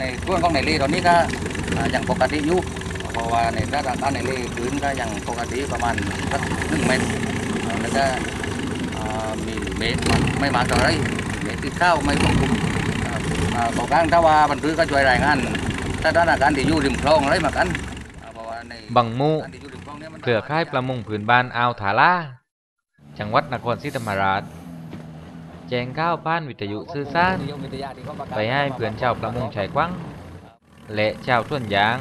ในช่วงของในเลตอนนี้ก็อ่ายังปกติอยู่เพราะว่าในสถานการณ์ในเลพื้นก็ยังปกติประมาณสักหนึ่งเมตรอ่าแล้วก็อ่ามีเมตรไม่มากเท่าไหรเมตรที่เข้าไม่ควบคุมอ่าอ่าบอกกลางถ้าว่าบรรทุกก็ช่วยรายงานสถานการณ์ที่อยู่ริมคลองอะไรมากันอ่าเพราะว่าในบังมูการที่อยู่ริมคลองนี่มันเครือข่ายประมงผืนบ้านอ่าวถาล่าจังหวัดนครศรีธรรมราช แจ้งข่าวผ่านวิทยุสื่อสารไปให้เพื่อนชาวประมงชายกว้างและชาวส่วนยาง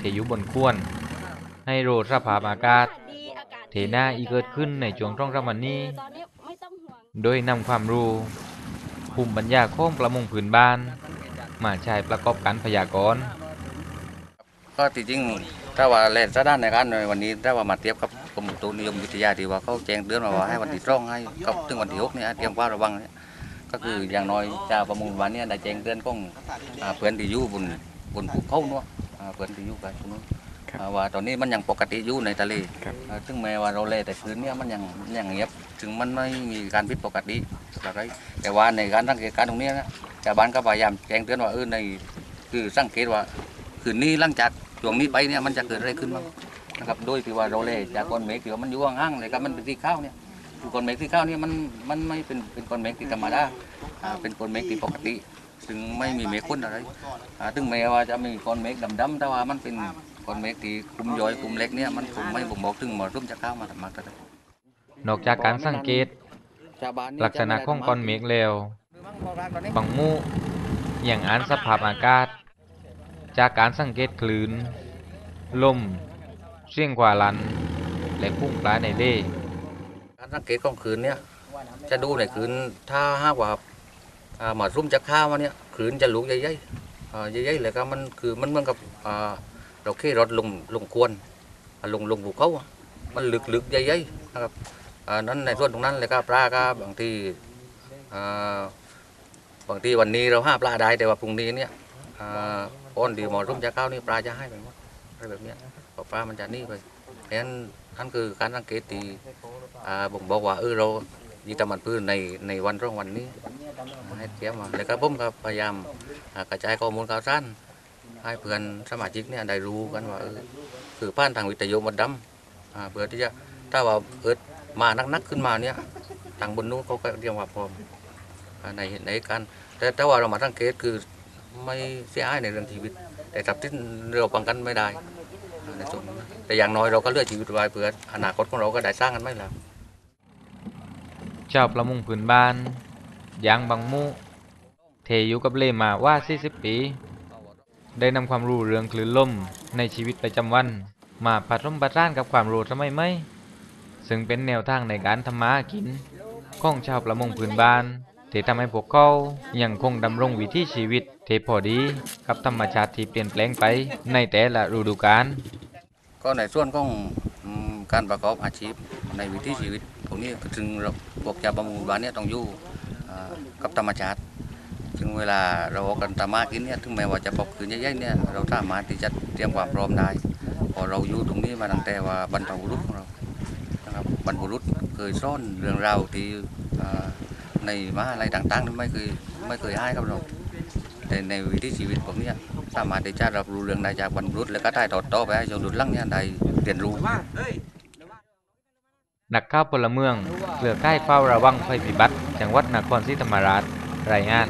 ที่อยู่บนควรให้รู้สภาพอากาศเทน่าอีเกิดขึ้นในช่วงต้องรำวันนี้ตอนนี้ไม่ต้องห่วงโดยนำความรู้ภูมิปัญญาของประมงผืนบ้าน มาใช้ประกอบการพยากรณ์ก็ที่จริงถ้าว่าเล่นซะด้านในการในวันนี้ถ้าว่ามาเทียบกับก รมอุตุนิยมวิทยาที่ว่าเขาแจ้งเตือนมาว่าให้วันที่ตร่องให้กับถึงวันที่หกเนี่ยเตรียมความระวังเนี่ยก็คืออย่างน้อยเจ้าประมงวันเนี้ได้แจ้งเตือนของอ่าเพื่อนที่อยู่บนบนภูเขาเนาะอ่าเพื่อนที่อยู่กันตรงนู้นอ่าว่าตอนนี้มันยังปกติอยู่ในทะเลอ่าถึงแม้ว่าเราเล่แต่คืนเนี่ยมันยังยังเงียบถึงมันไม่มีการผิดปกติอะไรแต่ว่าในการสังเกตการณ์ตรงเนี้ยนะชาวบ้านก็พยายามแจ้งเตือนว่าเออในคือสังเกตว่าคืนนี้หลังจากช่วงนี้ไปเนี่ยมันจะเกิดอะไรขึ้นบ้าง นะครับโดยที่ว่าเราเลยจากก้อนเมฆที่ว่ามันอยู่ห่างๆเลยครับมันเป็นสีข้าวเนี่ยคือก้อนเมฆสีข้าวเนี่ยมันมันไม่เป็นเป็นก้อนเมฆที่ธรรมดาอ่าเป็นก้อนเมฆที่ปกติ ซึ่งไม่มีเมฆข้นอะไรอ่าถึงแม้ว่าจะมีก้อนเมฆดำๆแต่ว่ามันเป็นก้อนเมฆที่คุมย่อยคุมเล็กเนี่ยมันคงไม่บ่งบอกถึงหมอรุ่มจะเข้ามาทำมากเท่านอกจากการสังเกต ลักษณะของก้อนเมฆแล้วบังมูอย่างอ่านสภาพอากาศ จากการสังเกตคลื่นลม เสียงกว่าลันและพุ่งปลาในเล่การสังเกตของคืนเนี่ยจะดูในคืนถ้าหากว่าหมารุ่มจะข้าวมาเนี่ยคืนจะลุกใหญ่ๆใหญ่ๆเลยก็มันคือมันเหมือนกับเราขี่รถลงลงควนลงลงภูเขามันลึกๆใหญ่ๆนะครับนั้นในส่วนตรงนั้นเลยก็ปลาก็บางทีบางทีวันนี้เราห้าปลาได้แต่ว่าพรุ่งนี้เนี่ยอ่อนดีหมอรุ่มจะข้าวนี่ปลาจะให้ไปหมดอะไรแบบนี้ ปลามันจะนี่ไปเพราะฉะนั้นนั่นคือการสังเกตที่บ่งบอกว่าเออเรายีตามันพื้นในในวันร่องวันนี้ให้เตรียมมาแล้วก็ผมก็พยายามกระจายข้อมูลข่าวสารให้เพื่อนสมาชิกเนี่ยได้รู้กันว่าเออคือผ่านทางวิทยุมดดำเพื่อที่จะถ้าว่าเกิดมานักๆขึ้นมาเนี่ยทางบนนู้นเขาก็เตรียมว่าพร้อมอ่าในในการแต่ถ้าว่าเรามาสังเกตคือไม่เสียหายในเรื่องชีวิต แต่ทรัพย์สินเราป้องกันไม่ได้ ในส่วนนั้นนะแต่อย่างน้อยเราก็เลือกชีวิตไว้เพื่ออนาคตของเราก็ได้สร้างกันไม่แล้วเจ้าประมงผืนบ้านยางบังมูเทอยู่กับเล่มาว่า 40 ปี ได้นำความรู้เรื่องคลื่นลมในชีวิตประจำวัน มาผสมผสานกับความรู้สมัยใหม่ ซึ่งเป็นแนวทางในการทำมาหากิน ของชาวประมงพื้นบ้าน ที่ทำให้พวกเขายังคงดำรงวิถีชีวิตที่พอดีกับธรรมชาติที่เปลี่ยนแปลงไปในแต่ละฤดูกาลก็ในส่วนของการประกอบอาชีพในวิถีชีวิตตรงนี้ก็ถึงพวกชาวประมงบ้านเนี่ยต้องอยู่กับธรรมชาติถึงเวลาเราออกกันตามมากินเนี่ยถึงแม้ว่าจะปอกคืนใหญ่ๆเนี่ยเราสามารถที่จะเตรียมความพร้อมได้พอเราอยู่ตรงนี้มาตั้งแต่ว่าบรรพบุรุษของเรานะครับบรรพบุรุษเคยซ่อนเรื่องราวที่ ในมหาลัยต่างๆ ไม่เคยไม่เคยให้กับเราแต่ในวิถีชีวิตผมเนี่ยสามารถที่จะรับรู้เรื่องได้จากบรรพบุรุษแล้วก็ได้ต่อต่อไปให้ชนดุดลังเนี่ยได้เรียนรู้นักข่าวพลเมืองเกลือใกล้เฝ้าระวังภัยพิบัติจังหวัดนครศรีธรรมราชรายงาน